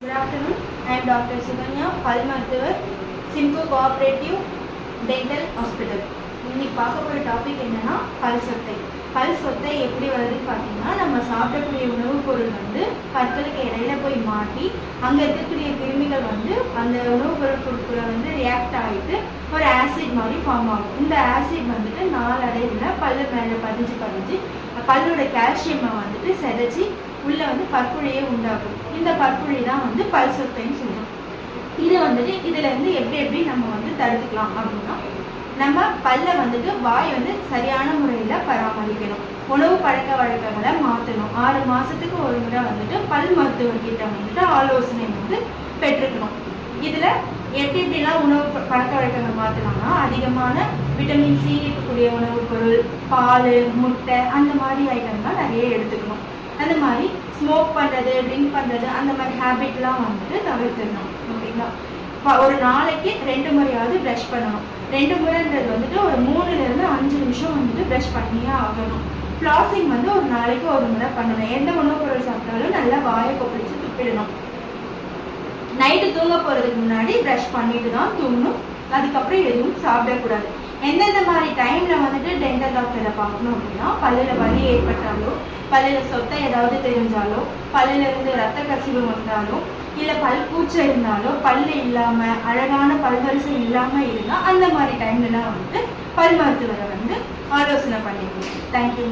Good afternoon I am doctor Sukanya பல் மருத்துவர் Simbu cooperative dental hospital இன்னைக்கு பார்க்க போகிற டாபிக் என்னன்னா பல் சொத்தை. பல் சொத்தை எப்படி வருதுன்னு பார்த்தீங்கன்னா நம்ம சாப்பிடக்கூடிய உணவுப் பொருள் வந்து பற்களுக்கு இடையில போய் மாட்டி அங்கே இருக்கக்கூடிய கிருமிகள் வந்து அந்த உணவுப் பொருள் பொருட்களை வந்து ரியாக்ட் ஆகிட்டு ஒரு ஆசிட் மாதிரி ஃபார்ம் ஆகும். இந்த ஆசிட் வந்துட்டு நாளடைவில் பல்லு மேலே பதிஞ்சு பதிஞ்சு பல்லோட கால்சியமை வந்துட்டு செதைச்சி உள்ள வந்து பற்குழியை உண்டாகும். இந்த பற்குழி தான் வந்து பல் சொத்தைன்னு சொல்றோம். இது வந்துட்டு இதுல இருந்து எப்படி எப்படி நம்ம வந்து தடுத்துக்கலாம் அப்படின்னா நம்ம பல்ல வந்துட்டு வாய் வந்து சரியான முறையில பராமரிக்கணும். உணவு பழக்க வழக்கங்களை மாற்றணும் ஆறு மாசத்துக்கு ஒரு முறை வந்துட்டு பல் மருத்துவர்கிட்ட வந்துட்டு ஆலோசனை வந்து பெற்றுக்கணும். இதுல எப்படி எப்படிலாம் உணவு பழக்க வழக்கங்கள் மாற்றலாம்னா அதிகமான விட்டமின் சி இருக்கக்கூடிய உணவுப் பொருள் பால் முட்டை அந்த மாதிரி ஐட்டம்லாம் நிறைய எடுத்துக்கணும். அந்த மாதிரி ஸ்மோக் பண்ணுறது ட்ரிங்க் பண்ணுறது அந்த மாதிரி ஹேபிட்லாம் வந்துட்டு தவிர்த்துடணும். ஓகேங்களா? இப்போ ஒரு நாளைக்கு ரெண்டு முறையாவது ப்ரஷ் பண்ணணும். ரெண்டு முறைன்றது வந்துட்டு ஒரு மூணுலேருந்து அஞ்சு நிமிஷம் வந்துட்டு ப்ரஷ் பண்ணியே ஆகணும். ஃப்ளாசிங் வந்து ஒரு நாளைக்கு ஒரு முறை பண்ணணும். எந்த உணவுப் பொருள் சாப்பிட்டாலும் நல்லா வாயை கொப்பளிச்சு துப்பிடணும். நைட்டு தூங்க போகிறதுக்கு முன்னாடி ப்ரஷ் பண்ணிட்டு தான் தூங்கணும். அதுக்கப்புறம் எதுவும் சாப்பிடக்கூடாது. எந்தெந்த மாதிரி டைமில் வந்துட்டு டென்டல் டாக்டரை பார்க்கணும் அப்படின்னா பல்லில் வலி ஏற்பட்டாலோ பல்லில் சொத்தை ஏதாவது தெரிஞ்சாலோ பல்லில் இருந்து ரத்த கசிவு வந்தாலோ இல்லை பல் பூச்சை இருந்தாலோ பல்லு இல்லாமல் அழகான பல்வரிசை இல்லாமல் இருந்தால் அந்த மாதிரி டைம்லலாம் வந்துட்டு பல் மருத்துவரை வந்து ஆலோசனை பண்ணிக்கணும் தேங்க்யூ